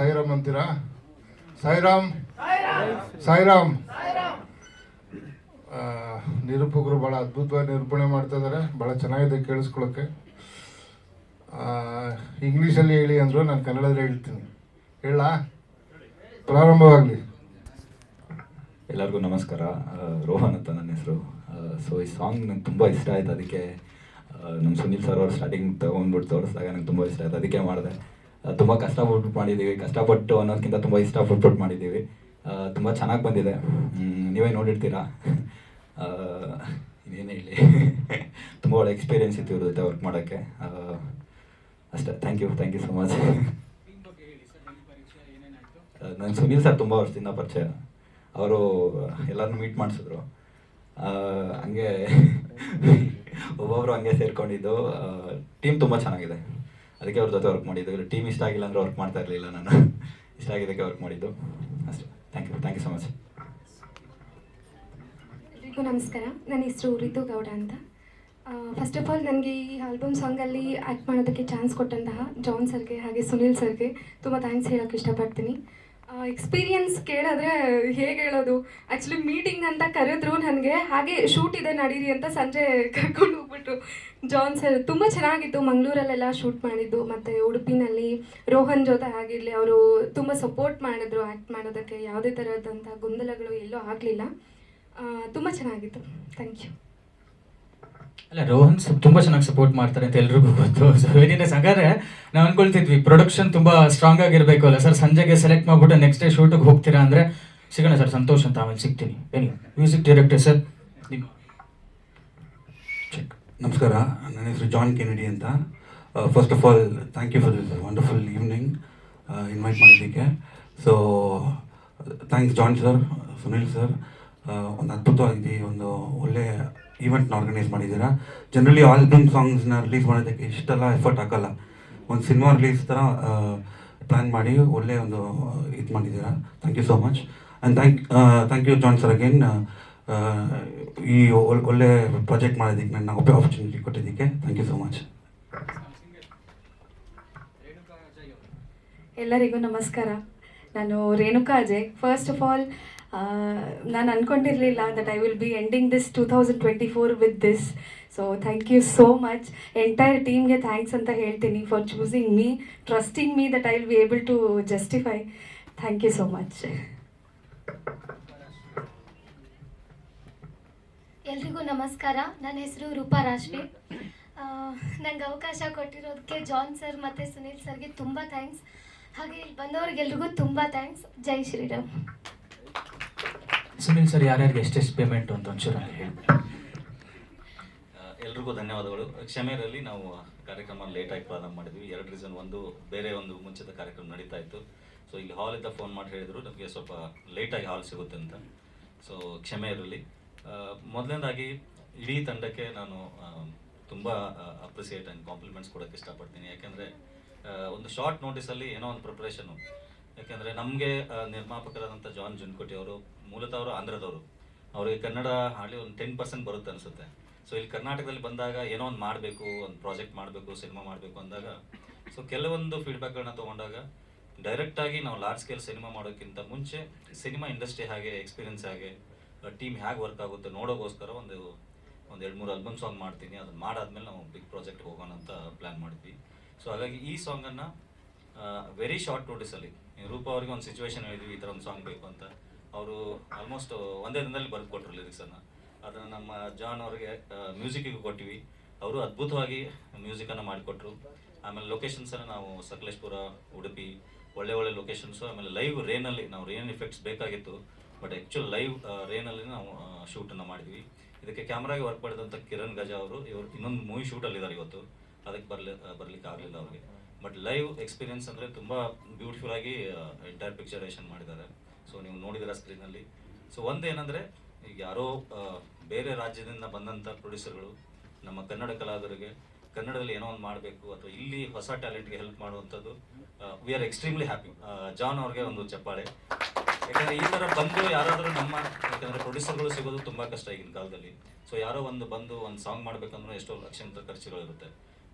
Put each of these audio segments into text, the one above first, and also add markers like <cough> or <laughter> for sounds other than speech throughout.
ಸಾಯಿರಾಮ್ ಅಂತೀರಾ? ಸಾಯಿರಾಮ್? ಸಾಯಿರಾಮ್. ನಿರೂಪಕರು ಭಾಳ ಅದ್ಭುತವಾಗಿ ನಿರೂಪಣೆ ಮಾಡ್ತಾ ಇದ್ದಾರೆ ಭಾಳ ಚೆನ್ನಾಗಿದೆ ಆ, ಇಂಗ್ಲೀಷಲ್ಲಿ ಹೇಳಿ ಅಂದರು ನಾನು ಕನ್ನಡದಲ್ಲಿ ಹೇಳ್ತೀನಿ. ಹೇಳ ಪ್ರಾರಂಭವಾಗಲಿ. ಎಲ್ಲರಿಗೂ ನಮಸ್ಕಾರ. ರೋಹನ್ ಅಂತ ನನ್ನ ಹೆಸರು. ಸೊ ಈ ಸಾಂಗ್ ನಂಗೆ ತುಂಬ ಇಷ್ಟ ಆಯ್ತು. ಅದಕ್ಕೆ ನಮ್ಮ ಸುನಿಲ್ ಸರ್ ಅವರು ಸ್ಟಾರ್ಟಿಂಗ್ ತೊಗೊಂಡ್ಬಿಟ್ಟು ತೋರಿಸಿದಾಗ ನಂಗೆ ತುಂಬ ಇಷ್ಟ ಆಯ್ತು. ಅದಕ್ಕೆ ಮಾಡಿದೆ. ತುಂಬ ಕಷ್ಟಪಟ್ಟು ಮಾಡಿದ್ದೀವಿ, ಕಷ್ಟಪಟ್ಟು ಅನ್ನೋದಕ್ಕಿಂತ ತುಂಬ ಇಷ್ಟಪಟ್ಬಿಟ್ಟು ಮಾಡಿದ್ದೀವಿ. ತುಂಬ ಚೆನ್ನಾಗಿ ಬಂದಿದೆ. ನೀವೇ ನೋಡಿರ್ತೀರಾ? ಇನ್ನೇನು ಹೇಳಿ. <laughs> ತುಂಬ ಒಳ್ಳೆ ಎಕ್ಸ್ಪೀರಿಯನ್ಸ್ ಇತ್ತು ಇವ್ರ ಜೊತೆ ವರ್ಕ್ ಮಾಡೋಕ್ಕೆ. ಅಷ್ಟೇ. Thank you thank you so much ನಂಗೆ ಸುನೀಲ್ ಸರ್ ತುಂಬ ವರ್ಷದಿಂದ ಪರಿಚಯ. ಅವರು ಎಲ್ಲರನ್ನು ಮೀಟ್ ಮಾಡಿಸಿದ್ರು. ಹಂಗೆ <laughs> ಒಬ್ಬೊಬ್ಬರು ಹಂಗೆ ಸೇರ್ಕೊಂಡಿದ್ದು. ಟೀಮ್ ತುಂಬ ಚೆನ್ನಾಗಿದೆ. ಅದಕ್ಕೆ ಅವ್ರ ಜೊತೆ ವರ್ಕ್ ಮಾಡಿದ್ದು. ಟೀಮ್ ಇಷ್ಟ ಆಗಿಲ್ಲ ಅಂದ್ರೆ ವರ್ಕ್ ಮಾಡ್ತಾ ಇರಲಿಲ್ಲ ನಾನು. ಇಷ್ಟ ಆಗಿದ್ದಕ್ಕೆ ವರ್ಕ್ ಮಾಡಿದ್ದು. ಅಷ್ಟೇ. Thank you thank you so much ಎಲ್ರಿಗೂ ನಮಸ್ಕಾರ. ನನ್ನ ಹೆಸರು ರಿತು ಗೌಡ ಅಂತ. ಫಸ್ಟ್ ಆಫ್ ಆಲ್ ನನಗೆ ಈ ಆಲ್ಬಮ್ ಸಾಂಗಲ್ಲಿ ಆ್ಯಕ್ಟ್ ಮಾಡೋದಕ್ಕೆ ಚಾನ್ಸ್ ಕೊಟ್ಟಂತಹ ಜಾನ್ ಸರ್ಗೆ ಹಾಗೆ ಸುನಿಲ್ ಸರ್ಗೆ ತುಂಬ ಥ್ಯಾಂಕ್ಸ್ ಹೇಳೋಕ್ಕೆ ಇಷ್ಟಪಡ್ತೀನಿ. ಎಕ್ಸ್ಪೀರಿಯನ್ಸ್ ಕೇಳಿದ್ರೆ ಹೇಗೆ ಹೇಳೋದು? ಆ್ಯಕ್ಚುಲಿ ಮೀಟಿಂಗ್ ಅಂತ ಕರೆದ್ರು ನನಗೆ, ಹಾಗೆ ಶೂಟ್ ಇದೆ ನಡೀರಿ ಅಂತ ಸಂಜೆ <laughs> ಕರ್ಕೊಂಡು ಹೋಗ್ಬಿಟ್ರು. ಜಾನ್ ಸರ್ ತುಂಬ ಚೆನ್ನಾಗಿತ್ತು. ಮಂಗಳೂರಲ್ಲೆಲ್ಲ ಶೂಟ್ ಮಾಡಿದ್ದು, ಮತ್ತು ಉಡುಪಿನಲ್ಲಿ ರೋಹನ್ ಜೊತೆ ಆಗಿರಲಿ, ಅವರು ತುಂಬ ಸಪೋರ್ಟ್ ಮಾಡಿದ್ರು ಆ್ಯಕ್ಟ್ ಮಾಡೋದಕ್ಕೆ. ಯಾವುದೇ ಥರದಂಥ ಗೊಂದಲಗಳು ಎಲ್ಲೂ ಆಗಲಿಲ್ಲ. ತುಂಬ ಚೆನ್ನಾಗಿತ್ತು. ಥ್ಯಾಂಕ್ ಯು ಅಲ್ಲ, ರೋಹನ್ ತುಂಬ ಚೆನ್ನಾಗಿ ಸಪೋರ್ಟ್ ಮಾಡ್ತಾರೆ ಅಂತ ಎಲ್ರಿಗೂ ಗೊತ್ತು. ಸೊ ಏನಿದೆ ಹಾಗಾದ್ರೆ ನಾವು ಅನ್ಕೊಳ್ತಿದ್ವಿ ಪ್ರೊಡಕ್ಷನ್ ತುಂಬಾ ಸ್ಟ್ರಾಂಗ್ ಆಗಿರಬೇಕು ಅಲ್ಲ. ಸರ್ ಸಂಜೆಗೆ ಸೆಲೆಕ್ಟ್ ಮಾಡ್ಬಿಟ್ಟು ನೆಕ್ಸ್ಟ್ ಡೇ ಶೂಟಿಗೆ ಹೋಗ್ತೀರಾ ಅಂದ್ರೆ ಸಿಗೋಣ ಸರ್ ಸಂತೋಷ್ ಅಂತ ಆಮೇಲೆ ಸಿಗ್ತೀನಿ. ಏನಿ ಮ್ಯೂಸಿಕ್ ಡೈರೆಕ್ಟರ್ ಸರ್ ನಿಮ್ಮ ನಮಸ್ಕಾರ, ನನ್ನ ಹೆಸರು ಜಾನ್ ಕೆನಡಿ ಅಂತ. First of all thank you for this wonderful evening invite ಮಾಡಿದ್ದಕ್ಕೆ. So thanks John sir Sunil sir ಒಂದು ಅದ್ಭುತವಾಗಿ ಒಂದು ಒಳ್ಳೆ ಈವೆಂಟ್ನ ಆರ್ಗನೈಸ್ ಮಾಡಿದ್ದೀರಾ? ಜನರಲಿ ಆಲ್ಬಮ್ ಸಾಂಗ್ಸ್ನ ರಿಲೀಸ್ ಮಾಡೋದಕ್ಕೆ ಇಷ್ಟೆಲ್ಲ ಎಫರ್ಟ್ ಹಾಕಲ್ಲ. ಒಂದು ಸಿನಿಮಾ ರಿಲೀಸ್ ಥರ ಪ್ಲ್ಯಾನ್ ಮಾಡಿ ಒಳ್ಳೆ ಒಂದು, ಇದು ಮಾಡಿದ್ದೀರಾ? Thank you so much and thank thank you John sir again ಈ ಒಳ್- ಒಳ್ಳೆ ಪ್ರಾಜೆಕ್ಟ್ ಮಾಡೋದಕ್ಕೆ ನನ್ನ ಆಪರ್ಚುನಿಟಿ ಕೊಟ್ಟಿದ್ದಕ್ಕೆ ಥ್ಯಾಂಕ್ ಯು ಸೋ ಮಚ್ ಎಲ್ಲರಿಗೂ ನಮಸ್ಕಾರ. ನಾನು Renuka Ajay. First of all ನಾನು ಅನ್ಕೊಂಡಿರಲಿಲ್ಲ that I will be ending this two thousand twenty four with this so thank you so much entire ಟೀಮ್ಗೆ ಥ್ಯಾಂಕ್ಸ್ ಅಂತ ಹೇಳ್ತೀನಿ for choosing me trusting me that I will be able to justify thank you so much ಎಲ್ರಿಗೂ ನಮಸ್ಕಾರ. ನನ್ನ ಹೆಸರು ರೂಪಾ ರಾಜ್ವಿ ನನಗೆ ಅವಕಾಶ ಕೊಟ್ಟಿರೋದಕ್ಕೆ John sir ಮತ್ತು ಸುನೀಲ್ ಸರ್ಗೆ ತುಂಬ ಥ್ಯಾಂಕ್ಸ್ ಹಾಗೆ ಇಲ್ಲಿ ಬಂದವ್ರಿಗೆಲ್ರಿಗೂ ತುಂಬ ಥ್ಯಾಂಕ್ಸ್ ಜೈ ಶ್ರೀರಾಮ್. ಸುನಿಲ್ ಸರ್, ಯಾರ್ಯಾರಿಗೆ ಎಷ್ಟೆಷ್ಟು ಪೇಮೆಂಟ್ ಅಂತ ಒಂಚೂರು ನನಗೆ ಹೇಳಿ ಎಲ್ರಿಗೂ ಧನ್ಯವಾದಗಳು. ಕ್ಷಮೆ ಇರಲಿ ನಾವು ಕಾರ್ಯಕ್ರಮ ಲೇಟಾಗಿ ಪ್ರಾರಂಭ ಮಾಡಿದ್ವಿ. ಎರಡು ರೀಸನ್ ಒಂದು ಬೇರೆ ಒಂದು ಮುಂಚಿತ ಕಾರ್ಯಕ್ರಮ ನಡೀತಾ ಇತ್ತು. ಸೊ ಇಲ್ಲಿ ಹಾಲಿಂದ ಫೋನ್ ಮಾಡಿ ಹೇಳಿದರು, ನಮಗೆ ಸ್ವಲ್ಪ ಲೇಟಾಗಿ ಹಾಲ್ ಸಿಗುತ್ತೆ ಅಂತ. ಸೊ ಕ್ಷಮೆ ಇರಲಿ. ಮೊದಲನೇದಾಗಿ, ಇಡೀ ತಂಡಕ್ಕೆ ನಾನು ತುಂಬ ಅಪ್ರಿಸಿಯೇಟ್ ಆ್ಯಂಡ್ ಕಾಂಪ್ಲಿಮೆಂಟ್ಸ್ ಕೊಡೋಕ್ಕೆ ಇಷ್ಟಪಡ್ತೀನಿ. ಯಾಕೆಂದರೆ ಒಂದು ಶಾರ್ಟ್ ನೋಟಿಸಲ್ಲಿ ಏನೋ ಒಂದು ಪ್ರಿಪ್ರೇಷನು ಯಾಕೆಂದರೆ ನಮಗೆ ನಿರ್ಮಾಪಕರಾದಂಥ ಜಾನ್ ಜುನ್ಕೋಟಿ ಅವರು, ಮೂಲತಃ ಅವರು ಆಂಧ್ರದವರು. ಅವರಿಗೆ ಕನ್ನಡ ಹಾಡಿ ಒಂದು ಟೆನ್ ಪರ್ಸೆಂಟ್ ಬರುತ್ತೆ ಅನಿಸುತ್ತೆ. ಸೊ ಇಲ್ಲಿ ಕರ್ನಾಟಕದಲ್ಲಿ ಬಂದಾಗ ಏನೋ ಒಂದು ಮಾಡಬೇಕು, ಒಂದು ಪ್ರಾಜೆಕ್ಟ್ ಮಾಡಬೇಕು ಸಿನಿಮಾ ಮಾಡಬೇಕು ಅಂದಾಗ ಸೊ ಕೆಲವೊಂದು ಫೀಡ್ಬ್ಯಾಕ್ಗಳನ್ನ ತೊಗೊಂಡಾಗ ಡೈರೆಕ್ಟಾಗಿ ನಾವು ಲಾರ್ಜ್ ಸ್ಕೇಲ್ ಸಿನಿಮಾ ಮಾಡೋಕ್ಕಿಂತ ಮುಂಚೆ ಸಿನಿಮಾ ಇಂಡಸ್ಟ್ರಿ ಹಾಗೆ ಎಕ್ಸ್ಪೀರಿಯನ್ಸ್ ಹಾಗೆ ಟೀಮ್ ಹೇಗೆ ವರ್ಕ್ ಆಗುತ್ತೆ ನೋಡೋಕ್ಕೋಸ್ಕರ ಒಂದು ಒಂದು ಎರಡು ಮೂರು ಆಲ್ಬಮ್ ಸಾಂಗ್ ಮಾಡ್ತೀನಿ ಅದನ್ನು ಮಾಡಾದ್ಮೇಲೆ ನಾವು ಬಿಗ್ ಪ್ರಾಜೆಕ್ಟ್ ಹೋಗೋಣ ಅಂತ ಪ್ಲ್ಯಾನ್ ಮಾಡಿದ್ವಿ. ಸೊ ಹಾಗಾಗಿ ಈ ಸಾಂಗನ್ನು ವೆರಿ ಶಾರ್ಟ್ ನೋಟಿಸಲ್ಲಿ ರೂಪ ಅವ್ರಿಗೆ ಒಂದು ಸಿಚುವೇಶನ್ ಹೇಳಿದ್ವಿ, ಈ ಥರ ಒಂದು ಸಾಂಗ್ ಬೇಕು ಅಂತ. ಅವರು ಆಲ್ಮೋಸ್ಟ್ ಒಂದೇ ದಿನದಲ್ಲಿ ಬರೆದು ಕೊಟ್ಟರು ಲಿರಿಕ್ಸನ್ನು ಅದನ್ನು ನಮ್ಮ ಜಾನ್ ಅವರಿಗೆ ಮ್ಯೂಸಿಕ್ಕಿಗೆ ಕೊಟ್ಟಿವಿ. ಅವರು ಅದ್ಭುತವಾಗಿ ಮ್ಯೂಸಿಕನ್ನು ಮಾಡಿಕೊಟ್ರು. ಆಮೇಲೆ ಲೊಕೇಶನ್ಸನ್ನು ನಾವು ಸಕಲೇಶ್ಪುರ, ಉಡುಪಿ, ಒಳ್ಳೆ ಒಳ್ಳೆ ಲೊಕೇಶನ್ಸು ಆಮೇಲೆ ಲೈವ್ ರೇನಲ್ಲಿ ನಾವು ರೇನ್ ಇಫೆಕ್ಟ್ಸ್ ಬೇಕಾಗಿತ್ತು. ಬಟ್ ಆ್ಯಕ್ಚುಲ್ ಲೈವ್ ರೇನಲ್ಲಿ ನಾವು ಶೂಟನ್ನು ಮಾಡಿದ್ವಿ. ಇದಕ್ಕೆ ಕ್ಯಾಮ್ರಾಗೆ ವರ್ಕ್ ಮಾಡಿದಂಥ ಕಿರಣ್ ಗಜಾ ಅವರು, ಇವರು ಇನ್ನೊಂದು ಮೂವಿ ಶೂಟಲ್ಲಿದ್ದಾರೆ ಇವತ್ತು. ಅದಕ್ಕೆ ಬರಲಿ ಬರಲಿಕ್ಕೆ ಆಗಲಿಲ್ಲ ಅವ್ರಿಗೆ. ಬಟ್ ಲೈವ್ ಎಕ್ಸ್ಪೀರಿಯನ್ಸ್ ಅಂದರೆ ತುಂಬ ಬ್ಯೂಟಿಫುಲ್ ಆಗಿ ಎಂಟೈರ್ ಪಿಕ್ಚರೇಷನ್ ಮಾಡಿದ್ದಾರೆ. ಸೊ ನೀವು ನೋಡಿದಿರ ಸ್ಕ್ರೀನಲ್ಲಿ ಸೊ ಒಂದೇನೆಂದರೆ ಈಗ ಯಾರೋ ಬೇರೆ ರಾಜ್ಯದಿಂದ ಬಂದಂಥ ಪ್ರೊಡ್ಯೂಸರ್ಗಳು ನಮ್ಮ ಕನ್ನಡ ಕಲಾವಿದರಿಗೆ, ಕನ್ನಡದಲ್ಲಿ ಏನೋ ಒಂದು ಮಾಡಬೇಕು, ಅಥವಾ ಇಲ್ಲಿ ಹೊಸ ಟ್ಯಾಲೆಂಟ್ಗೆ ಹೆಲ್ಪ್ ಮಾಡುವಂಥದ್ದು we are extremely happy John ಅವ್ರಿಗೆ ಒಂದು ಚಪ್ಪಾಳೆ. ಯಾಕಂದರೆ ಈ ಥರ ಬಂದು ಯಾರಾದರೂ ನಮ್ಮ, ಯಾಕಂದರೆ ಪ್ರೊಡ್ಯೂಸರ್ಗಳು ಸಿಗೋದು ತುಂಬ ಕಷ್ಟ ಈಗಿನ ಕಾಲದಲ್ಲಿ. ಸೊ ಯಾರೋ ಒಂದು ಬಂದು ಒಂದು ಸಾಂಗ್ ಮಾಡಬೇಕಂದ್ರೆ ಎಷ್ಟೋ ಲಕ್ಷಾಂತರ ಖರ್ಚುಗಳಿರುತ್ತೆ.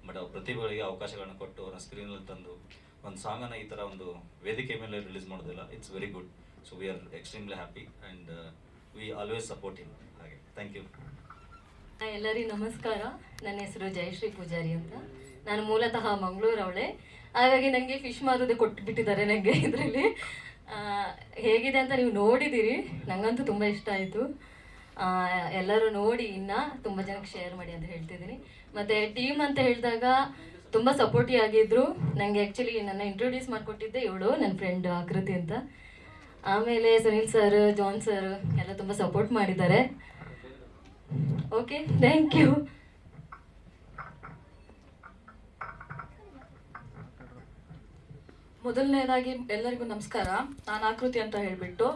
ಬಟ್ ಅವ್ರ ಪ್ರತಿಭೆಗಳಿಗೆ ಅವಕಾಶಗಳನ್ನ ಕೊಟ್ಟು ಅವ್ರನ್ನ ಸ್ಕ್ರೀನಲ್ಲಿ ತಂದು ಒಂದು ಸಾಂಗನ್ನು ಈ ಥರ ಒಂದು ವೇದಿಕೆ ಮೇಲೆ ರಿಲೀಸ್ ಮಾಡೋದಿಲ್ಲ. It's very good so we are extremely happy and we always support him ಹಾಗೆ. ಥ್ಯಾಂಕ್ ಯು ಎಲ್ಲರಿಗೂ ನಮಸ್ಕಾರ. ನನ್ನ ಹೆಸರು ಜಯಶ್ರೀ ಪೂಜಾರಿ ಅಂತ. ನಾನು ಮೂಲತಃ ಅವಳೆ ಹಾಗಾಗಿ ನನಗೆ ಫಿಶ್ ಮಾರೋದೇ ಕೊಟ್ಬಿಟ್ಟಿದ್ದಾರೆ ನನಗೆ ಇದರಲ್ಲಿ. ಹೇಗಿದೆ ಅಂತ ನೀವು ನೋಡಿದ್ದೀರಿ. ನನಗಂತೂ ತುಂಬ ಇಷ್ಟ ಆಯಿತು. ಎಲ್ಲರೂ ನೋಡಿ ಇನ್ನು ತುಂಬ ಜನಕ್ಕೆ ಶೇರ್ ಮಾಡಿ ಅಂತ ಹೇಳ್ತಿದ್ದೀನಿ. ಮತ್ತು ಟೀಮ್ ಅಂತ ಹೇಳಿದಾಗ ತುಂಬ ಸಪೋರ್ಟಿವ್ ಆಗಿದ್ರು. ನನಗೆ ಆ್ಯಕ್ಚುಲಿ ನನ್ನ ಇಂಟ್ರೊಡ್ಯೂಸ್ ಮಾಡಿಕೊಟ್ಟಿದ್ದೆ ಇವಳು, ನನ್ನ ಫ್ರೆಂಡ್ ಆಕೃತಿ ಅಂತ. ಆಮೇಲೆ ಸುನೀಲ್ ಸರ್ ಜಾನ್ ಸರ್ ಎಲ್ಲ ತುಂಬ ಸಪೋರ್ಟ್ ಮಾಡಿದ್ದಾರೆ. ಓಕೆ ಥ್ಯಾಂಕ್ ಯು ಮೊದಲನೇದಾಗಿ ಎಲ್ಲರಿಗೂ ನಮಸ್ಕಾರ. ನಾನು ಆಕೃತಿ ಅಂತ ಹೇಳಿಬಿಟ್ಟು.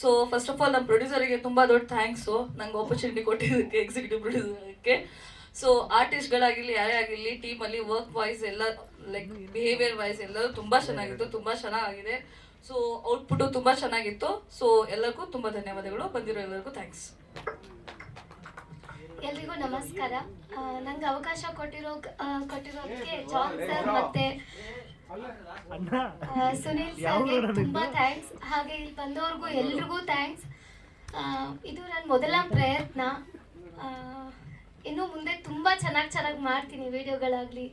ಸೊ ಫಸ್ಟ್ ಆಫ್ ಆಲ್ ನಮ್ಮ ಪ್ರೊಡ್ಯೂಸರಿಗೆ ತುಂಬ ದೊಡ್ಡ ಥ್ಯಾಂಕ್ಸು ನಂಗೆ ಆಪರ್ಚುನಿಟಿ ಕೊಟ್ಟಿದ್ದಕ್ಕೆ ಎಕ್ಸಿಕ್ಯೂಟಿವ್ ಪ್ರೊಡ್ಯೂಸರ್ಗೆ ಸೊ ಆರ್ಟಿಸ್ಟ್ಗಳಾಗಿರಲಿ ಯಾರೇ ಆಗಿರಲಿ ಟೀಮಲ್ಲಿ ವರ್ಕ್ ವೈಸ್ ಎಲ್ಲ ಲೈಕ್ ಬಿಹೇವಿಯರ್ ವೈಸ್ ಎಲ್ಲರೂ ತುಂಬ ಚೆನ್ನಾಗಿತ್ತು ತುಂಬ ಚೆನ್ನಾಗಿದೆ. ಸೊ ಔಟ್ಪುಟ್ ತುಂಬ ಚೆನ್ನಾಗಿತ್ತು. ಸೊ ಎಲ್ಲರಿಗೂ ತುಂಬ ಧನ್ಯವಾದಗಳು. ಬಂದಿರೋ ಎಲ್ಲರಿಗೂ ಥ್ಯಾಂಕ್ಸ್ ಎಲ್ರಿಗೂ ನಮಸ್ಕಾರ. ನಂಗೆ ಅವಕಾಶ ಕೊಟ್ಟಿರೋ ಕೊಟ್ಟಿರೋದಕ್ಕೆ ಜಾನ್ ಸರ್ ಮತ್ತೆ ಸುನೀಲ್ ಸುನಿಲ್ ಸರ್ಗೆ ತುಂಬಾ ಥ್ಯಾಂಕ್ಸ್ ಹಾಗೆ ಇಲ್ಲಿ ಬಂದವ್ರಿಗೂ ಎಲ್ರಿಗೂ ಥ್ಯಾಂಕ್ಸ್ ಇದು ನನ್ನ ಮೊದಲ ಪ್ರಯತ್ನ. ಆ, ಇನ್ನು ಮುಂದೆ ತುಂಬ ಚೆನ್ನಾಗಿ ಚೆನ್ನಾಗಿ ಮಾಡ್ತೀನಿ ವಿಡಿಯೋಗಳಾಗಲಿ.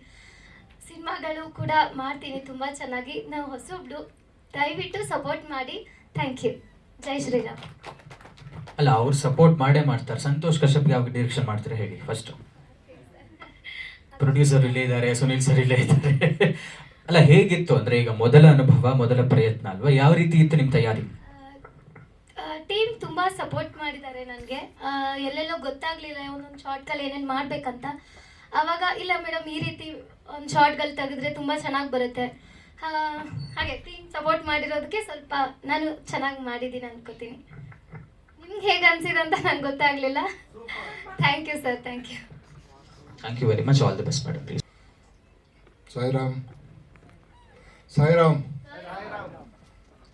ಸಿನಿಮಾಗಳು ಕೂಡ ಮಾಡ್ತೀನಿ ತುಂಬ ಚೆನ್ನಾಗಿ. ನಾವು ಹೊಸಬ್ಳು ದಯವಿಟ್ಟು ಸಪೋರ್ಟ್ ಮಾಡಿ. ಥ್ಯಾಂಕ್ ಯು ಜೈ ಶ್ರೀರಾಮ್. ಅಲ್ಲ, ಅವ್ರು ಸಪೋರ್ಟ್ ಮಾಡೇ ಮಾಡ್ತಾರೆ. ಸಂತೋಷ್ ಕಶ್ಯಪ್ ಯಾವಾಗ ಡೈರೆಕ್ಷನ್ ಮಾಡ್ತಾರೆ ಹೇಳಿ ಫಸ್ಟ್ ಪ್ರೊಡ್ಯೂಸರ್ ಇಲ್ಲೇ ಇದ್ದಾರೆ, ಸುನಿಲ್ ಸರ್ ಇಲ್ಲೇ ಇದ್ದಾರೆ. ಅಲ್ಲ, ಹೇಗಿತ್ತು ಅಂದ್ರೆ ಈಗ ಮೊದಲ ಅನುಭವ, ಮೊದಲ ಪ್ರಯತ್ನ ಅಲ್ವಾ? ಯಾವ ರೀತಿ ಇತ್ತು ನಿಮ್ಮ ತಯಾರಿ? ಟೀಮ್ ತುಂಬ ಸಪೋರ್ಟ್ ಮಾಡಿದ್ದಾರೆ ನನಗೆ. ಎಲ್ಲೆಲ್ಲೋ ಗೊತ್ತಾಗ್ಲಿಲ್ಲ ಒಂದೊಂದು ಶಾರ್ಟ್ಗಳು ಏನೇನು ಮಾಡ್ಬೇಕಂತ. ಆವಾಗ ಇಲ್ಲ ಮೇಡಮ್ ಈ ರೀತಿ ಒಂದು ಶಾರ್ಟ್ಗಳು ತೆಗೆದ್ರೆ ತುಂಬ ಚೆನ್ನಾಗಿ ಬರುತ್ತೆ. ಹಾಗೆ ಟೀಮ್ ಸಪೋರ್ಟ್ ಮಾಡಿರೋದಕ್ಕೆ ಸ್ವಲ್ಪ ನಾನು ಚೆನ್ನಾಗಿ ಮಾಡಿದ್ದೀನಿ ಅನ್ಕೋತೀನಿ. ನಿಮ್ಗೆ ಹೇಗೆ ಅನ್ಸಿದೆ ಅಂತ ನಂಗೆ ಗೊತ್ತಾಗ್ಲಿಲ್ಲ. Thank you sir thank you thank you very much all the best madam please Sairam Sairam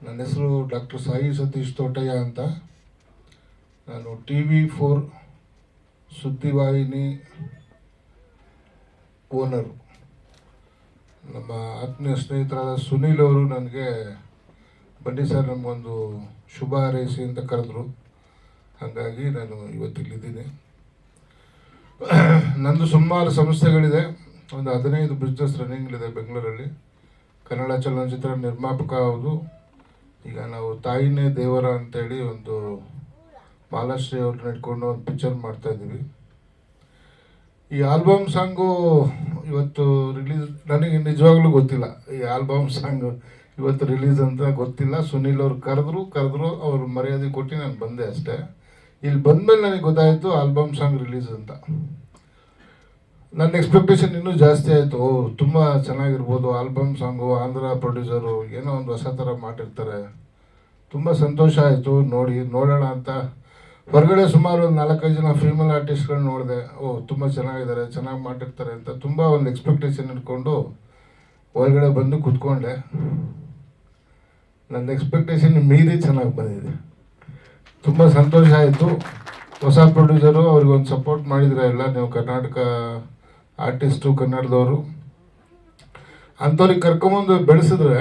ನನ್ನ ಹೆಸರು ಡಾಕ್ಟರ್ ಸಾಯಿ ಸತೀಶ್ ತೋಟಯ್ಯ ಅಂತ. ನಾನು ಟಿ ವಿ ಫೋರ್ ಸುದ್ದಿವಾಹಿನಿ ಓನರು. ನಮ್ಮ ಆತ್ಮೀಯ ಸ್ನೇಹಿತರಾದ ಸುನೀಲ್ ಅವರು ನನಗೆ, ಬನ್ನಿ ಸರ್ ನಮಗೊಂದು ಶುಭ ಹಾರೈಸಿ ಅಂತ ಕರೆದ್ರು. ಹಾಗಾಗಿ ನಾನು ಇವತ್ತಿಲ್ಲಿದ್ದೀನಿ ನಂದು ಸುಮಾರು ಸಂಸ್ಥೆಗಳಿದೆ. ಒಂದು ಹದಿನೈದು ಬಿಸ್ನೆಸ್ ರನ್ನಿಂಗ್ಲಿದೆ ಬೆಂಗಳೂರಲ್ಲಿ. ಕನ್ನಡ ಚಲನಚಿತ್ರ ನಿರ್ಮಾಪಕ ಹೌದು. ಈಗ ನಾವು ತಾಯಿನೇ ದೇವರ ಅಂತೇಳಿ ಒಂದು ಬಾಲಶ್ರೀ ಅವ್ರನ್ನ ಇಟ್ಕೊಂಡು ಒಂದು ಪಿಕ್ಚರ್ ಮಾಡ್ತಾ ಇದ್ದೀವಿ. ಈ ಆಲ್ಬಮ್ ಸಾಂಗು ಇವತ್ತು ರಿಲೀಸ್, ನನಗೆ ನಿಜವಾಗ್ಲೂ ಗೊತ್ತಿಲ್ಲ. ಈ ಆಲ್ಬಮ್ ಸಾಂಗ್ ಇವತ್ತು ರಿಲೀಸ್ ಅಂತ ಗೊತ್ತಿಲ್ಲ. ಸುನೀಲ್ ಅವ್ರು ಕರೆದ್ರು ಕರೆದ್ರು, ಅವ್ರು ಮರ್ಯಾದೆ ಕೊಟ್ಟು ನಾನು ಬಂದೆ ಅಷ್ಟೇ. ಇಲ್ಲಿ ಬಂದ ಮೇಲೆ ನನಗೆ ಗೊತ್ತಾಯಿತು ಆಲ್ಬಮ್ ಸಾಂಗ್ ರಿಲೀಸ್ ಅಂತ. ನನ್ನ ಎಕ್ಸ್ಪೆಕ್ಟೇಷನ್ ಇನ್ನೂ ಜಾಸ್ತಿ ಆಯಿತು. ತುಂಬ ಚೆನ್ನಾಗಿರ್ಬೋದು. ಆಲ್ಬಮ್ ಸಾಂಗು ಆಂಧ್ರ ಪ್ರೊಡ್ಯೂಸರು ಏನೋ ಒಂದು ಹೊಸ ಥರ ಮಾಡಿರ್ತಾರೆ. ತುಂಬ ಸಂತೋಷ ಆಯಿತು. ನೋಡಿ, ನೋಡೋಣ ಅಂತ. ಹೊರಗಡೆ ಸುಮಾರು ಒಂದು ನಾಲ್ಕೈದು ಜನ ಫೀಮೇಲ್ ಆರ್ಟಿಸ್ಟ್ಗಳು ನೋಡಿದೆ. ಓ, ತುಂಬ ಚೆನ್ನಾಗಿದ್ದಾರೆ. ಚೆನ್ನಾಗಿ ಮಾಡಿರ್ತಾರೆ ಅಂತ ತುಂಬ ಒಂದು ಎಕ್ಸ್ಪೆಕ್ಟೇಷನ್ ಇಟ್ಕೊಂಡು ಹೊರಗಡೆ ಬಂದು ಕೂತ್ಕೊಂಡೆ. ನನ್ನ ಎಕ್ಸ್ಪೆಕ್ಟೇಷನ್ ಮೀರಿ ಚೆನ್ನಾಗಿ ಬಂದಿದೆ. ತುಂಬ ಸಂತೋಷ ಆಯಿತು. ಹೊಸ ಪ್ರೊಡ್ಯೂಸರು ಅವ್ರಿಗೊಂದು ಸಪೋರ್ಟ್ ಮಾಡಿದ್ರೆ ಎಲ್ಲ. ನೀವು ಕರ್ನಾಟಕ ಆರ್ಟಿಸ್ಟು ಕನ್ನಡದವರು. ಅಂಥವ್ರಿಗೆ ಕರ್ಕೊಂಬಂದು ಬೆಳೆಸಿದ್ರೆ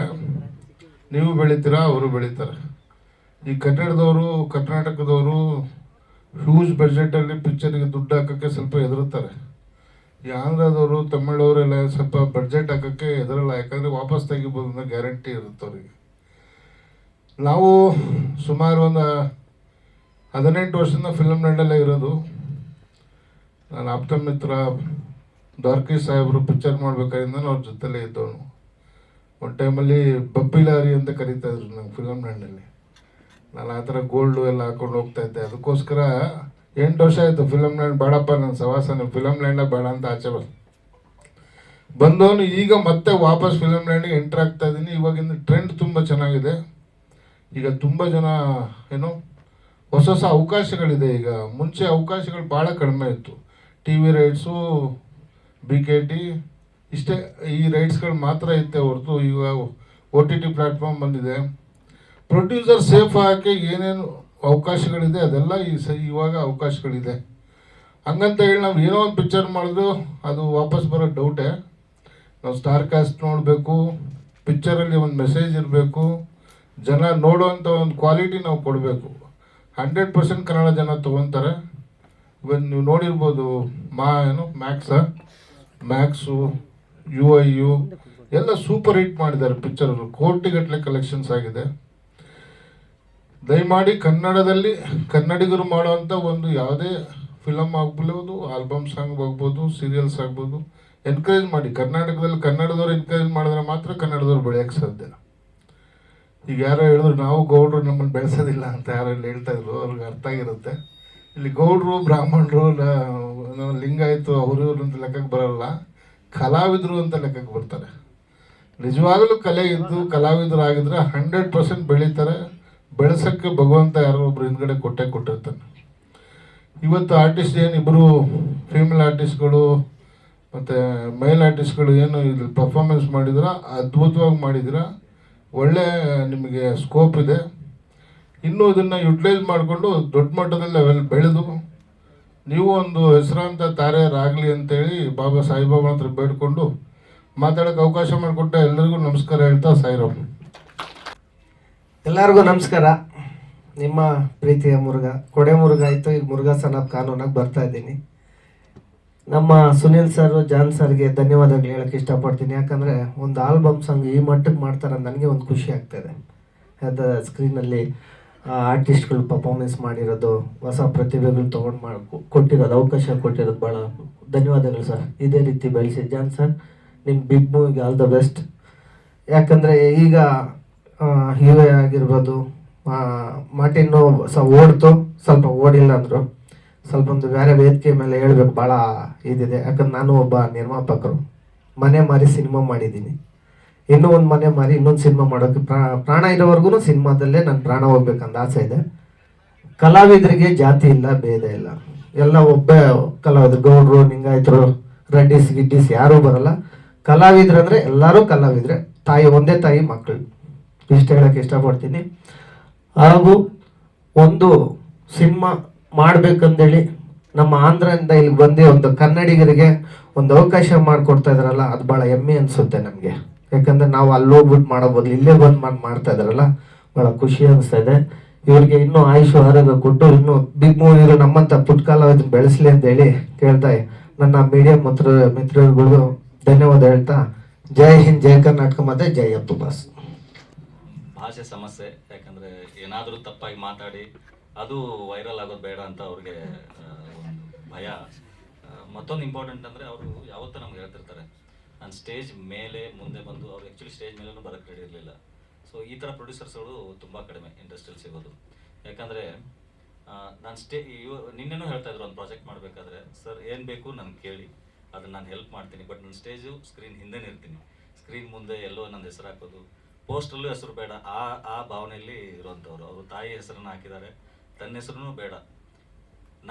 ನೀವು ಬೆಳಿತೀರಾ, ಅವರು ಬೆಳೀತಾರೆ. ಈ ಕನ್ನಡದವರು, ಕರ್ನಾಟಕದವರು ಹ್ಯೂಜ್ ಬಜೆಟಲ್ಲಿ ಪಿಕ್ಚರಿಗೆ ದುಡ್ಡು ಹಾಕೋಕ್ಕೆ ಸ್ವಲ್ಪ ಹೆದರುತ್ತಾರೆ. ಈ ಆಂಧ್ರದವರು, ತಮಿಳವರೆಲ್ಲ ಸ್ವಲ್ಪ ಬಡ್ಜೆಟ್ ಹಾಕೋಕ್ಕೆ ಹೆದರಲ್ಲ, ಯಾಕಂದರೆ ವಾಪಸ್ ತೆಗಿಬೋದು ಅನ್ನೋ ಗ್ಯಾರಂಟಿ ಇರುತ್ತೆ ಅವರಿಗೆ. ನಾವು ಸುಮಾರು ಒಂದು ಹದಿನೆಂಟು ವರ್ಷದಿಂದ ಫಿಲಮ್ ನಡಲ್ಲೇ ಇರೋದು. ನಾನು ಆಪ್ತ ಮಿತ್ರ ದ್ವಾರಕಿ ಸಾಹೇಬರು ಪಿಕ್ಚರ್ ಮಾಡ್ಬೇಕಾದ್ರಿಂದ ಅವ್ರ ಜೊತೆಲೇ ಇದ್ದವನು. ಒಂದು ಟೈಮಲ್ಲಿ ಬಬ್ಬಿಲಾರಿ ಅಂತ ಕರೀತಾ ಇದ್ರು ನಂಗೆ ಫಿಲಮ್ ಲ್ಯಾಂಡಲ್ಲಿ ನಾನು ಆ ಥರ ಗೋಲ್ಡು ಎಲ್ಲ ಹಾಕೊಂಡು ಹೋಗ್ತಾ ಇದ್ದೆ. ಅದಕ್ಕೋಸ್ಕರ ಎಂಟು ವರ್ಷ ಆಯಿತು ಫಿಲಮ್ ಲ್ಯಾಂಡ್ ಬೇಡಪ್ಪ ನನ್ನ ಸವಾಸನ ಫಿಲಮ್ ಲ್ಯಾಂಡ ಬೇಡ ಅಂತ ಆಚೆ ಬಂದು. ಬಂದವನು ಈಗ ಮತ್ತೆ ವಾಪಸ್ ಫಿಲಮ್ ಲ್ಯಾಂಡಿಗೆ ಎಂಟ್ರ್ ಆಗ್ತಾ ಇದ್ದೀನಿ. ಇವಾಗಿನ ಟ್ರೆಂಡ್ ತುಂಬ ಚೆನ್ನಾಗಿದೆ. ಈಗ ತುಂಬ ಜನ, ಏನು, ಹೊಸ ಹೊಸ ಅವಕಾಶಗಳಿದೆ ಈಗ. ಮುಂಚೆ ಅವಕಾಶಗಳು ಭಾಳ ಕಡಿಮೆ ಇತ್ತು. T V rights B K T ಇಷ್ಟೇ ಈ ರೈಟ್ಸ್ಗಳು ಮಾತ್ರ ಇತ್ತೆ ಹೊರತು ಈಗ ಒ ಟಿ ಟಿ ಪ್ಲ್ಯಾಟ್ಫಾರ್ಮ್ ಬಂದಿದೆ. ಪ್ರೊಡ್ಯೂಸರ್ ಸೇಫ್ ಹಾಕಿ ಏನೇನು ಅವಕಾಶಗಳಿದೆ ಅದೆಲ್ಲ ಈ ಸ ಇವಾಗ ಅವಕಾಶಗಳಿದೆ. ಹಂಗಂತ ಹೇಳಿ ನಾವು ಏನೋ ಒಂದು ಪಿಕ್ಚರ್ ಮಾಡಿದ್ರು ಅದು ವಾಪಸ್ ಬರೋ ಡೌಟೇ ನಾವು ಸ್ಟಾರ್ ಕಾಸ್ಟ್ ನೋಡಬೇಕು ಪಿಕ್ಚರಲ್ಲಿ ಒಂದು ಮೆಸೇಜ್ ಇರಬೇಕು, ಜನ ನೋಡುವಂಥ ಒಂದು ಕ್ವಾಲಿಟಿ ನಾವು ಕೊಡಬೇಕು. ಹಂಡ್ರೆಡ್ ಪರ್ಸೆಂಟ್ ಕನ್ನಡ ಜನ ತೊಗೊತಾರೆ. ಇವನ್ ನೀವು ನೋಡಿರ್ಬೋದು ಮಾ, ಏನು max max U I U ಎಲ್ಲ ಸೂಪರ್ ಹಿಟ್ ಮಾಡಿದ್ದಾರೆ ಪಿಕ್ಚರ್ ಕೋಟಿಗಟ್ಟಲೆ ಕಲೆಕ್ಷನ್ಸ್ ಆಗಿದೆ. ದಯಮಾಡಿ ಕನ್ನಡದಲ್ಲಿ, ಕನ್ನಡಿಗರು ಮಾಡುವಂಥ ಒಂದು ಯಾವುದೇ ಫಿಲಮ್ ಆಗ್ಬೋದು ಆಲ್ಬಮ್ ಸಾಂಗ್ ಆಗ್ಬೋದು ಸೀರಿಯಲ್ಸ್ ಆಗ್ಬೋದು ಎನ್ಕರೇಜ್ ಮಾಡಿ. ಕರ್ನಾಟಕದಲ್ಲಿ ಕನ್ನಡದವ್ರು ಎನ್ಕರೇಜ್ ಮಾಡಿದ್ರೆ ಮಾತ್ರ ಕನ್ನಡದವ್ರು ಬೆಳೆಯೋಕ್ಕೆ ಸಾಧ್ಯ. ಈಗ ಯಾರೋ ಹೇಳಿದ್ರು, ನಾವು ಗೌಡ್ರು ನಮ್ಮನ್ನು ಬೆಳೆಸೋದಿಲ್ಲ ಅಂತ ಯಾರೋ ಹೇಳ್ತಾ ಇದ್ರು, ಅವ್ರಿಗೆ ಅರ್ಥ ಆಗಿರುತ್ತೆ. ಇಲ್ಲಿ ಗೌಡ್ರು, ಬ್ರಾಹ್ಮಣರು ಲಿಂಗಾಯತು ಅವರು ಅಂತ ಲೆಕ್ಕಕ್ಕೆ ಬರೋಲ್ಲ. ಕಲಾವಿದರು ಅಂತ ಲೆಕ್ಕಕ್ಕೆ ಬರ್ತಾರೆ. ನಿಜವಾಗಲೂ ಕಲೆ ಇದ್ದು ಕಲಾವಿದರಾಗಿದ್ರೆ ಹಂಡ್ರೆಡ್ ಪರ್ಸೆಂಟ್ ಬೆಳೀತಾರೆ. ಬೆಳೆಸೋಕ್ಕೆ ಭಗವಂತ ಯಾರೋ ಒಬ್ರು ಹಿಂದ್ಗಡೆ ಕೊಟ್ಟೆ ಕೊಟ್ಟಿರ್ತಾನೆ. ಇವತ್ತು ಆರ್ಟಿಸ್ಟ್ ಏನು ಇಬ್ಬರು ಫೀಮೇಲ್ ಆರ್ಟಿಸ್ಟ್ಗಳು ಮತ್ತು ಮೇಲ್ ಆರ್ಟಿಸ್ಟ್ಗಳು ಏನು ಇಲ್ಲಿ ಪರ್ಫಾರ್ಮೆನ್ಸ್ ಮಾಡಿದ್ರೆ, ಅದ್ಭುತವಾಗಿ ಮಾಡಿದ್ರೆ ಒಳ್ಳೆ ನಿಮಗೆ ಸ್ಕೋಪ್ ಇದೆ. ಇನ್ನೂ ಇದನ್ನು ಯುಟಿಲೈಸ್ ಮಾಡಿಕೊಂಡು ದೊಡ್ಡ ಮಟ್ಟದಲ್ಲಿ ಅವೆಲ್ಲ ಬೆಳೆದು ನೀವು ಒಂದು ಹೆಸರಾಂತ ತಾರೆಯರಾಗಲಿ ಅಂತೇಳಿ ಬಾಬಾ ಸಾಯಿಬಾಬಾ ಹತ್ರ ಬೇಡ್ಕೊಂಡು ಮಾತಾಡೋಕ್ಕೆ ಅವಕಾಶ ಮಾಡಿಕೊಟ್ಟ ಎಲ್ಲರಿಗೂ ನಮಸ್ಕಾರ ಹೇಳ್ತಾ ಸಾಯಿರಾಮ್ ಎಲ್ಲರಿಗೂ ನಮಸ್ಕಾರ. ನಿಮ್ಮ ಪ್ರೀತಿಯ ಮುರುಘ, ಕೊಡೆ ಮುರುಘ ಆಯಿತು. ಈಗ ಮುರುಘಾ ಸನಬ್ ಕಾನೂನಾಗಿ ಬರ್ತಾ ಇದ್ದೀನಿ. ನಮ್ಮ ಸುನಿಲ್ ಸರ್, ಜಾನ್ ಸರ್ಗೆ ಧನ್ಯವಾದಗಳು ಹೇಳಕ್ಕೆ ಇಷ್ಟಪಡ್ತೀನಿ. ಯಾಕಂದರೆ ಒಂದು ಆಲ್ಬಮ್ ಸಾಂಗ್ ಈ ಮಟ್ಟಕ್ಕೆ ಮಾಡ್ತಾರೆ ನನಗೆ ಒಂದು ಖುಷಿ ಆಗ್ತಾಯಿದೆ ಅದು ಸ್ಕ್ರೀನಲ್ಲಿ ಆರ್ಟಿಸ್ಟ್ಗಳು ಪರ್ಫಾರ್ಮೆನ್ಸ್ ಮಾಡಿರೋದು, ಹೊಸ ಪ್ರತಿಭೆಗಳು ತೊಗೊಂಡು ಮಾಡಿ, ಕೊಟ್ಟಿರೋದು, ಅವಕಾಶ ಕೊಟ್ಟಿರೋದು ಭಾಳ ಧನ್ಯವಾದಗಳು ಸರ್. ಇದೇ ರೀತಿ ಬೆಳೆಸಿ. ಜಾನ್ ಸರ್ ನಿಮ್ಮ ಬಿಗ್ ಮೂವಿಗೆ ಆಲ್ ದ ಬೆಸ್ಟ್ ಯಾಕಂದರೆ ಈಗ ಹೀರೋ ಆಗಿರ್ಬೋದು ಮಾರ್ಟಿನ್ನು ಸ ಓಡ್ತು. ಸ್ವಲ್ಪ ಓಡಿಲ್ಲ ಅಂದರು. ಸ್ವಲ್ಪ ಒಂದು ಬೇರೆ ವೇದಿಕೆ ಮೇಲೆ ಹೇಳ್ಬೇಕು ಭಾಳ ಇದಿದೆ. ಯಾಕಂದ್ರೆ ನಾನು ಒಬ್ಬ ನಿರ್ಮಾಪಕರು. ಮನೆ ಮಾರಿ ಸಿನಿಮಾ ಮಾಡಿದ್ದೀನಿ. ಇನ್ನೂ ಒಂದು ಮನೆ ಮಾರಿ ಇನ್ನೊಂದು ಸಿನಿಮಾ ಮಾಡೋಕ್ಕೆ ಪ್ರಾ, ಪ್ರಾಣ ಇರೋವರೆಗೂ ಸಿನಿಮಾದಲ್ಲೇ ನನ್ನ ಪ್ರಾಣ ಹೋಗ್ಬೇಕಂತ ಆಸೆ ಇದೆ. ಕಲಾವಿದರಿಗೆ ಜಾತಿ ಇಲ್ಲ, ಭೇದ ಇಲ್ಲ. ಎಲ್ಲ ಒಬ್ಬ ಕಲಾವಿದರು, ಗೌಡ್ರು ನಿಂಗಾಯ್ತರು ರೆಡ್ಡಿಸ್, ಗಿಡ್ಡಿಸ್ ಯಾರೂ ಬರಲ್ಲ. ಕಲಾವಿದ್ರು ಅಂದರೆ ಎಲ್ಲರೂ ಕಲಾವಿದ್ರೆ, ತಾಯಿ, ಒಂದೇ ತಾಯಿ ಮಕ್ಕಳು ಇಷ್ಟು ಹೇಳೋಕ್ಕೆ ಇಷ್ಟಪಡ್ತೀನಿ. ಹಾಗೂ ಒಂದು ಸಿನಿಮಾ ಮಾಡಬೇಕಂದೇಳಿ ನಮ್ಮ ಆಂಧ್ರದಿಂದ ಇಲ್ಲಿ ಬಂದು ಒಂದು ಕನ್ನಡಿಗರಿಗೆ ಒಂದು ಅವಕಾಶ ಮಾಡಿಕೊಡ್ತಾ ಇದ್ರಲ್ಲ, ಅದು ಭಾಳ ಹೆಮ್ಮೆ ಅನಿಸುತ್ತೆ ನಮಗೆ. ಯಾಕಂದ್ರೆ ನಾವು ಅಲ್ಲಿ ಹೋಗ್ಬಿಟ್ಟು ಮಾಡೋ ಇಲ್ಲೇ ಬಂದು ಮಾಡಿ ಮಾಡ್ತಾ ಇದಾರಲ್ಲ ಭಾಳ ಖುಷಿ ಅನಿಸ್ತಾ ಇದೆ. ಇವ್ರಿಗೆ ಇನ್ನೂ ಆಯುಷ್ ಆರೋಗ್ಯ ಕೊಟ್ಟು ಇನ್ನೂ ಬಿಗ್ ಮೂವಿಗಳು ನಮ್ಮಂಥ ಪುಟ್ಕಾಲವನ್ನು ಬೆಳೆಸಲಿ ಅಂತ ಹೇಳಿ ಕೇಳ್ತಾ ನನ್ನ ಮೀಡಿಯಾ ಮಿತ್ರ ಮಿತ್ರರುಗಳು ಧನ್ಯವಾದ ಹೇಳ್ತಾ, ಜೈ ಹಿಂದ್, ಜೈ ಕರ್ನಾಟಕ ಮತ್ತೆ ಜೈ ಅಪ್ಪು ಬಾಸ್. ಭಾಷೆ ಸಮಸ್ಯೆ, ಯಾಕಂದ್ರೆ ಏನಾದರೂ ತಪ್ಪಾಗಿ ಮಾತಾಡಿ, ಅದು ವೈರಲ್ ಆಗೋದು ಬೇಡ ಅಂತ ಅವ್ರಿಗೆ ಭಯ. ಮತ್ತೊಂದು ಇಂಪಾರ್ಟೆಂಟ್ ಅಂದ್ರೆ ಅವರು ಯಾವತ್ತೂ ನಮ್ಗೆ ಹೇಳ್ತಿರ್ತಾರೆ. ನಾನು ಸ್ಟೇಜ್ ಮೇಲೆ ಮುಂದೆ ಬಂದು ಅವ್ರು ಆ್ಯಕ್ಚುಲಿ ಸ್ಟೇಜ್ ಮೇಲೂ ಬರೋಕ್ಕೆ ರೆಡಿ ಇರಲಿಲ್ಲ. ಸೊ ಈ ಥರ ಪ್ರೊಡ್ಯೂಸರ್ಸ್ಗಳು ತುಂಬ ಕಡಿಮೆ ಇಂಡಸ್ಟ್ರಿಯಲ್ಲಿ ಸಿಗೋದು. ಯಾಕಂದರೆ ನಾನು ಸ್ಟೇ, ಇವ, ನಿನ್ನೆನೂ ಹೇಳ್ತಾ ಇದ್ರು, ಒಂದು ಪ್ರಾಜೆಕ್ಟ್ ಮಾಡಬೇಕಾದ್ರೆ ಸರ್ ಏನು ಬೇಕು ನನಗೆ ಕೇಳಿ. ಅದನ್ನು ನಾನು ಹೆಲ್ಪ್ ಮಾಡ್ತೀನಿ. ಬಟ್ ನನ್ನ ಸ್ಟೇಜು ಸ್ಕ್ರೀನ್ ಹಿಂದೆ ಇರ್ತೀನಿ. ಸ್ಕ್ರೀನ್ ಮುಂದೆ ಎಲ್ಲೋ ನನ್ನ ಹೆಸರು ಹಾಕೋದು. ಪೋಸ್ಟಲ್ಲೂ ಹೆಸರು ಬೇಡ. ಆ ಆ ಭಾವನೆಯಲ್ಲಿ ಇರುವಂಥವ್ರು ಅವರು ತಾಯಿ ಹೆಸರನ್ನು ಹಾಕಿದ್ದಾರೆ. ತನ್ನ ಹೆಸರು ಬೇಡ.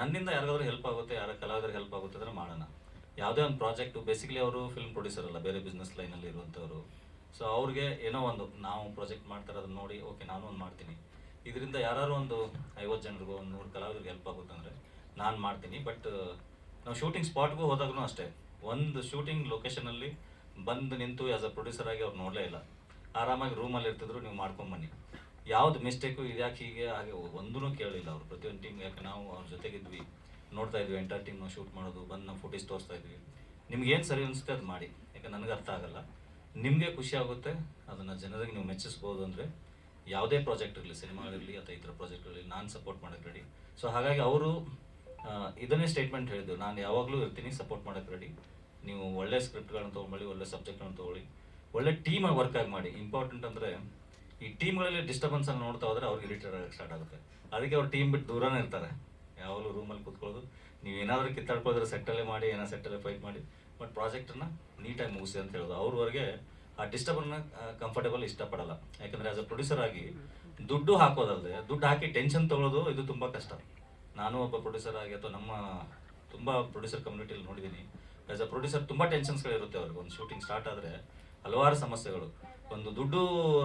ನನ್ನಿಂದ ಯಾರಿಗಾದ್ರೂ ಹೆಲ್ಪ್ ಆಗುತ್ತೆ, ಯಾರ ಕಲಾವಿದರಿಗೆ ಹೆಲ್ಪ್ ಆಗುತ್ತೆ ಅಂದರೆ ಮಾಡೋಣ. ಯಾವುದೇ ಒಂದು ಪ್ರಾಜೆಕ್ಟು ಬೇಸಿಕಲಿ ಅವರು ಫಿಲ್ಮ್ ಪ್ರೊಡ್ಯೂಸರ್ ಅಲ್ಲ, ಬೇರೆ ಬಿಸ್ನೆಸ್ ಲೈನಲ್ಲಿ ಇರುವಂಥವ್ರು ಸೊ ಅವ್ರಿಗೆ ಏನೋ ಒಂದು, ನಾವು ಪ್ರಾಜೆಕ್ಟ್ ಮಾಡ್ತಾರೆ ಅದನ್ನ ನೋಡಿ ಓಕೆ ನಾನು ಒಂದು ಮಾಡ್ತೀನಿ. ಇದರಿಂದ ಯಾರು ಒಂದು ಐವತ್ತು ಜನರಿಗೂ, ಒಂದು ನೂರು ಕಲಾವಿದರಿಗೆ ಹೆಲ್ಪ್ ಆಗುತ್ತೆ ಅಂದರೆ, ನಾನು ಮಾಡ್ತೀನಿ. ಬಟ್ ನಾವು ಶೂಟಿಂಗ್ ಸ್ಪಾಟ್ಗೂ ಹೋದಾಗೂ ಅಷ್ಟೇ. ಒಂದು ಶೂಟಿಂಗ್ ಲೊಕೇಶನಲ್ಲಿ ಬಂದು ನಿಂತು ಆ್ಯಸ್ ಅ ಪ್ರೊಡ್ಯೂಸರ್ ಆಗಿ ಅವ್ರು ನೋಡಲೇ ಇಲ್ಲ. ಆರಾಮಾಗಿ ರೂಮಲ್ಲಿ ಇರ್ತಿದ್ರು, ನೀವು ಮಾಡ್ಕೊಂಬನ್ನಿ ಯಾವ್ದು ಮಿಸ್ಟೇಕು ಇದ್ಯಾಕೆ ಹೀಗೆ ಹಾಗೆ ಒಂದೂ ಕೇಳಿಲ್ಲ ಅವರು. ಪ್ರತಿಯೊಂದು ಟೀಮ್ ಯಾಕೆ ನಾವು ಅವ್ರ ಜೊತೆಗಿದ್ವಿ. ನೋಡ್ತಾ ಇದ್ವಿ ಎಂಟರ್ ಟೀಮ್ ಶೂಟ್ ಮಾಡೋದು, ಬಂದು ನಾವು ಫುಟೇಜ್ ತೋರಿಸ್ತಾ ಇದ್ವಿ. ನಿಮ್ಗೆ ಏನು ಸರಿ ಅನಿಸುತ್ತೆ ಅದು ಮಾಡಿ. ಯಾಕೆ ನನಗೆ ಅರ್ಥ ಆಗಲ್ಲ. ನಿಮಗೆ ಖುಷಿ ಆಗುತ್ತೆ, ಅದನ್ನು ಜನರಿಗೆ ನೀವು ಮೆಚ್ಚಿಸ್ಬೋದು ಅಂದರೆ ಯಾವುದೇ ಪ್ರಾಜೆಕ್ಟ್ ಇರಲಿ ಸಿನಿಮಾಗಳಿರಲಿ ಅಥವಾ ಇತರ ಪ್ರಾಜೆಕ್ಟ್ ಇರಲಿ, ನಾನು ಸಪೋರ್ಟ್ ಮಾಡೋಕೆ ರೆಡಿ ಸೊ ಹಾಗಾಗಿ ಅವರು ಇದನ್ನೇ ಸ್ಟೇಟ್ಮೆಂಟ್ ಹೇಳಿದ್ರು ನಾನು ಯಾವಾಗಲೂ ಇರ್ತೀನಿ ಸಪೋರ್ಟ್ ಮಾಡೋಕೆ ರೆಡಿ ನೀವು ಒಳ್ಳೆ ಸ್ಕ್ರಿಪ್ಟ್ಗಳನ್ನ ತೊಗೊಂಬಳಿ, ಒಳ್ಳೆ ಸಬ್ಜೆಕ್ಟ್ಗಳನ್ನ ತೊಗೊಳ್ಳಿ. ಒಳ್ಳೆ ಟೀಮಾಗಿ ವರ್ಕ್ ಆಗಿ ಮಾಡಿ. ಇಂಪಾರ್ಟೆಂಟ್ ಅಂದರೆ, ಈ ಟೀಮ್ಗಳಲ್ಲಿ ಡಿಸ್ಟರ್ಬೆನ್ಸನ್ನು ನೋಡ್ತಾ ಹೋದರೆ ಅವ್ರಿಗೆ ಇರಿಟೇಟ್ ಆಗಕ್ಕೆ ಸ್ಟಾರ್ಟ್ ಆಗುತ್ತೆ. ಅದಕ್ಕೆ ಅವ್ರು ಟೀಮ್ ಬಿಟ್ಟು ದೂರನೇ ಇರ್ತಾರೆ. ಯಾವಾಗಲೂ ರೂಮಲ್ಲಿ ಕೂತ್ಕೊಳ್ಳೋದು. ನೀವು ಏನಾದರೂ ಕಿತ್ತಾಡ್ಕೊಳ್ಳೋದ್ರೆ ಸೆಟ್ಟಲ್ಲೇ ಮಾಡಿ, ಏನೋ ಸೆಟ್ಟಲ್ಲೇ ಫೈಟ್ ಮಾಡಿ. ಬಟ್ ಪ್ರಾಜೆಕ್ಟನ್ನು ನೀಟಾಗಿ ಮುಗಿಸಿ ಅಂತ ಹೇಳೋದು. ಅವ್ರವರೆಗೆ ಆ ಡಿಸ್ಟರ್ಬನ್ನ ಕಂಫರ್ಟೇಬಲ್ ಇಷ್ಟಪಡಲ್ಲ. ಯಾಕಂದರೆ ಆಸ್ ಅ ಪ್ರೊಡ್ಯೂಸರ್ ಆಗಿ ದುಡ್ಡು ಹಾಕೋದಲ್ಲದೆ ದುಡ್ಡು ಹಾಕಿ ಟೆನ್ಷನ್ ತೊಗೊಳೋದು ಇದು ತುಂಬ ಕಷ್ಟ. ನಾನು ಒಬ್ಬ ಪ್ರೊಡ್ಯೂಸರ್ ಆಗಿ ಅಥವಾ ನಮ್ಮ ತುಂಬ ಪ್ರೊಡ್ಯೂಸರ್ ಕಮ್ಯುನಿಟಿಯಲ್ಲಿ ನೋಡಿದ್ದೀನಿ ಆಸ್ ಅ ಪ್ರೊಡ್ಯೂಸರ್ ತುಂಬ ಟೆನ್ಷನ್ಸ್ಗಳಿರುತ್ತೆ ಅವ್ರಿಗೆ. ಒಂದು ಶೂಟಿಂಗ್ ಸ್ಟಾರ್ಟ್ ಆದರೆ ಹಲವಾರು ಸಮಸ್ಯೆಗಳು. ಒಂದು ದುಡ್ಡು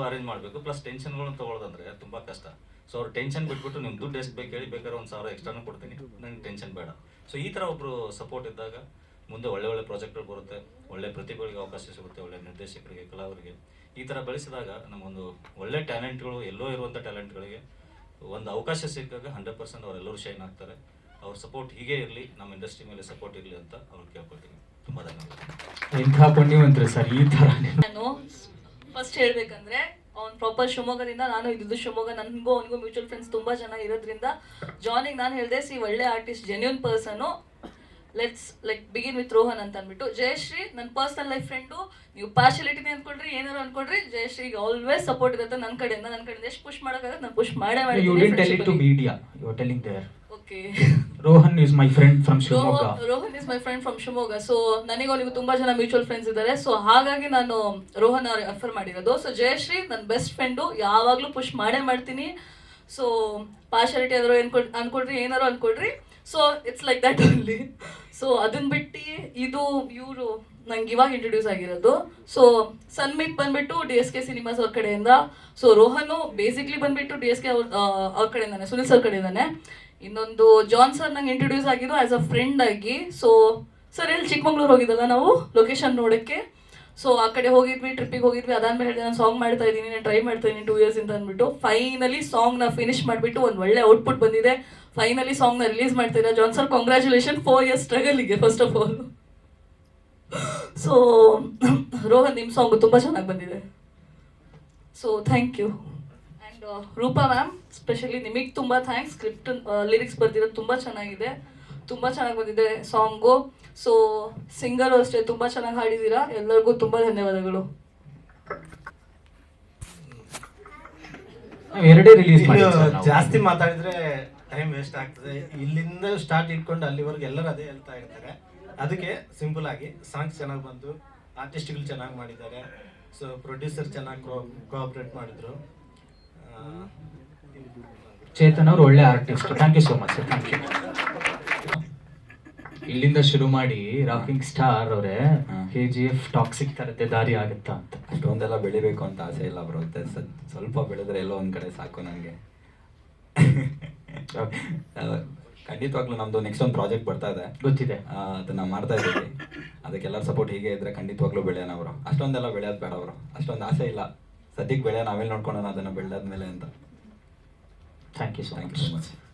ಅರೇಂಜ್ ಮಾಡಬೇಕು ಪ್ಲಸ್ ಟೆನ್ಷನ್ಗಳನ್ನು ತೊಗೊಳೋದಂದ್ರೆ ತುಂಬ ಕಷ್ಟ. ಸೊ ಅವ್ರು ಟೆನ್ಷನ್ ಬಿಟ್ಬಿಟ್ಟು ನಿಮ್ಗೆ ದುಡ್ಡು ಎಷ್ಟು ಬೇಕು ಹೇಳಿ ಬೇಕಾದ್ರೆ ಒಂದು ಸಾವಿರ ಎಕ್ಸ್ಟ್ರಾನು ಕೊಡ್ತೀನಿ. ನನಗೆ ಟೆನ್ಷನ್ ಬೇಡ. ಸೊ ಈ ಥರ ಒಬ್ಬರು ಸಪೋರ್ಟ್ ಇದ್ದಾಗ ಮುಂದೆ ಒಳ್ಳೆ ಒಳ್ಳೆ ಪ್ರಾಜೆಕ್ಟ್ಗಳು ಬರುತ್ತೆ ಒಳ್ಳೆ ಪ್ರತಿಭೆಗಳಿಗೆ ಅವಕಾಶ ಸಿಗುತ್ತೆ ಒಳ್ಳೆ ನಿರ್ದೇಶಕರಿಗೆ ಕಲಾವರಿಗೆ ಈ ಥರ ಬೆಳೆಸಿದಾಗ ನಮಗೊಂದು ಒಳ್ಳೆ ಟ್ಯಾಲೆಂಟ್ಗಳು ಎಲ್ಲೋ ಇರುವಂಥ ಟ್ಯಾಲೆಂಟ್ಗಳಿಗೆ ಒಂದು ಅವಕಾಶ ಸಿಕ್ಕಾಗ ಹಂಡ್ರೆಡ್ ಪರ್ಸೆಂಟ್ ಅವರೆಲ್ಲರೂ ಶೈನ್ ಆಗ್ತಾರೆ. ಅವ್ರ ಸಪೋರ್ಟ್ ಹೀಗೆ ಇರಲಿ ನಮ್ಮ ಇಂಡಸ್ಟ್ರಿ ಮೇಲೆ ಸಪೋರ್ಟ್ ಇರಲಿ ಅಂತ ಅವ್ರು ಕೇಳ್ಕೊಳ್ತೀನಿ. ತುಂಬ ಧನ್ಯವಾದ ಎಂಥ ಪುಣ್ಯವಂತರು ಸರ್ ಈ ಥರ. ನಾನು ಫಸ್ಟ್ ಹೇಳ್ಬೇಕಂದ್ರೆ ಅವ್ನು ಪ್ರಾಪರ್ ಶಿವಮೊಗ್ಗದಿಂದ ನಾನು ಇದ್ದಿದ್ದು ಶಿವಮೊಗ್ಗ. ನನಗೂ ಅವನಿಗೂ ಮ್ಯೂಚುವಲ್ ಫ್ರೆಂಡ್ಸ್ ತುಂಬ ಜನ ಇರೋದ್ರಿಂದ ಜಾನಿಗೆ ನಾನು ಹೇಳಿದೆ ಸಿ ಒಳ್ಳೆ artist genuine person let's like begin with Rohan ಅಂತ ಅಂದ್ಬಿಟ್ಟು. ಜಯಶ್ರೀ ನನ್ನ ಪರ್ಸನಲ್ ಲೈಫ್ ಫ್ರೆಂಡು ನೀವು ಪಾರ್ಶಾಲಿಟಿನೇ ಅಂದ್ಕೊಂಡ್ರಿ ಏನಾರು ಅನ್ಕೊಳ್ರಿ. ಜಯಶ್ರೀಗೆ ಆಲ್ವೇಸ್ ಸಪೋರ್ಟ್ ಇರುತ್ತೆ ನನ್ನ ಕಡೆಯಿಂದ. ನನ್ನ ಕಡೆಯಿಂದ ಎಷ್ಟು ಪುಷ್ ಮಾಡೋಕ್ಕಾಗತ್ತೆ ನಾನು ಪುಷ್ ಮಾಡೇ ಮಾಡಿ okay <laughs> Rohan is my friend from Shivamogga Rohan is my friend from Shivamogga so ನನಗೆ ಅವನಿಗೆ ತುಂಬಾ ಜನ ಮ್ಯೂಚುವಲ್ ಫ್ರೆಂಡ್ಸ್ ಇದ್ದಾರೆ. ಸೊ ಹಾಗಾಗಿ ನಾನು ರೋಹನ್ ಅವ್ರಿಗೆ ರೆಫರ್ ಮಾಡಿರೋದು. ಸೊ ಜಯಶ್ರೀ ನನ್ನ ಬೆಸ್ಟ್ ಫ್ರೆಂಡು ಯಾವಾಗಲೂ ಪುಷ್ ಮಾಡೇ ಮಾಡ್ತೀನಿ. ಸೊ ಪಾರ್ಶಾಲಿಟಿ ಆದರೂ ಅನ್ಕೊಳ್ ಅನ್ಕೊಡ್ರಿ ಏನಾರು ಅನ್ಕೊಡ್ರಿ. So it's like that only so ಅದನ್ನ ಬಿಟ್ಟು ಇದು ಇವರು ನಂಗೆ ಇವಾಗ ಇಂಟ್ರೊಡ್ಯೂಸ್ ಆಗಿರೋದು. ಸೊ ಸನ್ಮಿತ್ ಬಂದ್ಬಿಟ್ಟು ಡಿ ಎಸ್ ಕೆ ಸಿನಿಮಾಸ್ ಅವ್ರ ಕಡೆಯಿಂದ. ಸೊ ರೋಹನು ಬೇಸಿಕ್ಲಿ ಬಂದ್ಬಿಟ್ಟು ಡಿ ಎಸ್ ಕೆ ಅವ್ರ ಅವ್ರ ಕಡೆಯಿಂದಾನೆ ಸುನಿಲ್ ಸರ್ ಕಡೆಯಿಂದಾನೆ. ಇನ್ನೊಂದು ಜಾನ್ ಸರ್ ನಂಗೆ ಇಂಟ್ರೊಡ್ಯೂಸ್ ಆಗಿದ್ದು ಆ್ಯಸ್ ಅ ಫ್ರೆಂಡ್ ಆಗಿ ಸೊ ಸರ್ ಎಲ್ಲಿ ಚಿಕ್ಕಮಂಗ್ಳೂರು ಹೋಗಿದ್ದಲ್ಲ ನಾವು? ಲೊಕೇಶನ್ ನೋಡೋಕ್ಕೆ. ಸೊ ಆ ಕಡೆ ಹೋಗಿದ್ವಿ ಟ್ರಿಪ್ಪಿಗೆ ಹೋಗಿದ್ವಿ. ಅದಾದ್ಮೇಲೆ ಹೇಳಿದೆ, ನಾನು ಸಾಂಗ್ ಮಾಡ್ತಾ ಇದ್ದೀನಿ, ನಾನು ಟ್ರೈ ಮಾಡ್ತಾ ಇದ್ದೀನಿ ಟೂ ಇಯರ್ಸ್ ಅಂತ ಅಂದ್ಬಿಟ್ಟು. ಫೈನಲಿ ಸಾಂಗ್ನ ಫಿನಿಶ್ ಮಾಡಿಬಿಟ್ಟು ಒಂದು ಒಳ್ಳೆ ಔಟ್ಪುಟ್ ಬಂದಿದೆ. ಫೈನಲಿ ಸಾಂಗ್ನ ರಿಲೀಸ್ ಮಾಡ್ತೀರಾ John sir congratulation four years ಸ್ಟ್ರಗಲಿಗೆ first of all so Rohan ನಿಮ್ಮ ಸಾಂಗ್ ತುಂಬ ಚೆನ್ನಾಗಿ ಬಂದಿದೆ. So thank you Roopa ma'am specially ನಿಮಗೆ ತುಂಬ ಥ್ಯಾಂಕ್ಸ್ ಸ್ಕ್ರಿಪ್ಟ್ ಲಿರಿಕ್ಸ್ ಬರ್ದಿರೋದು ತುಂಬ ಚೆನ್ನಾಗಿದೆ. ತುಂಬ ಚೆನ್ನಾಗಿ ಬಂದಿದೆ ಸಾಂಗು ಸೊ ಸಿಂಗರು ಅಷ್ಟೇ ತುಂಬ ಚೆನ್ನಾಗಿ ಹಾಡಿದ್ದೀರಾ ಎಲ್ಲರಿಗೂ ತುಂಬ ಧನ್ಯವಾದಗಳು. ಎರಡೇ ರಿಲೀಸ್ ಮಾಡಿ ಜಾಸ್ತಿ ಮಾತಾಡಿದ್ರೆ ಟೈಮ್ ವೇಸ್ಟ್ ಆಗ್ತದೆ. ಇಲ್ಲಿಂದ ಸ್ಟಾರ್ಟ್ ಇಟ್ಕೊಂಡು ಅಲ್ಲಿವರೆಗೆ ಎಲ್ಲರೂ ಅದೇ ಹೇಳ್ತಾ ಇರ್ತಾರೆ. ಅದಕ್ಕೆ ಸಿಂಪಲ್ ಆಗಿ ಸಾಂಗ್ಸ್ ಚೆನ್ನಾಗಿ ಬಂತು ಆರ್ಟಿಸ್ಟ್ಗಳು ಚೆನ್ನಾಗಿ ಮಾಡಿದ್ದಾರೆ. ಸೊ ಪ್ರೊಡ್ಯೂಸರ್ ಚೆನ್ನಾಗಿ ಕೋಆಪ್ರೇಟ್ ಮಾಡಿದ್ರು. ಚೇತನ್ ಅವರು ಒಳ್ಳೆ artist thank you so much sir thank you ಇಲ್ಲಿಂದ ಶುರು ಮಾಡಿ ರಾಕಿಂಗ್ ಸ್ಟಾರ್ ಅವರೇ ಕೆ ಜಿ ಎಫ್ ಟಾಕ್ಸಿಕ್ ತರತ್ತೆ ದಾರಿ ಆಗುತ್ತಾ ಅಂತ. ಅಷ್ಟೊಂದೆಲ್ಲ ಬೆಳಿಬೇಕು ಅಂತ ಆಸೆ ಇಲ್ಲ ಬರುತ್ತೆ ಸ್ವಲ್ಪ ಬೆಳೆದ್ರೆ ಎಲ್ಲೋ ಒಂದ್ ಕಡೆ ಸಾಕು ನನಗೆ <laughs> ಖಂಡಿತವಾಗ್ಲೂ ನಮ್ದು ನೆಕ್ಸ್ಟ್ ಒಂದು ಪ್ರಾಜೆಕ್ಟ್ ಬರ್ತಾ ಇದೆ. ಗೊತ್ತಿದೆ. ಅದನ್ನು ಅದನ್ನ ಮಾಡ್ತಾ ಇದ್ದೀವಿ. ಅದಕ್ಕೆಲ್ಲರ ಸಪೋರ್ಟ್ ಹೀಗೆ ಇದ್ರೆ ಖಂಡಿತವಾಗ್ಲೂ ಬೆಳೆಯೋಣ ಅವರು ಅಷ್ಟೊಂದೆಲ್ಲ ಬೆಳೆಯೋದು ಬೇಡ ಅವರು ಅಷ್ಟೊಂದು ಆಸೆ ಇಲ್ಲ. ಸದ್ಯಕ್ಕೆ ಬೆಳೆ ಆಮೇಲೆ ನೋಡ್ಕೊಳ್ಳೋಣ ಅದನ್ನು ಬೆಳೆದಾದ್ಮೇಲೆ ಅಂತ. Thank you so thank you so much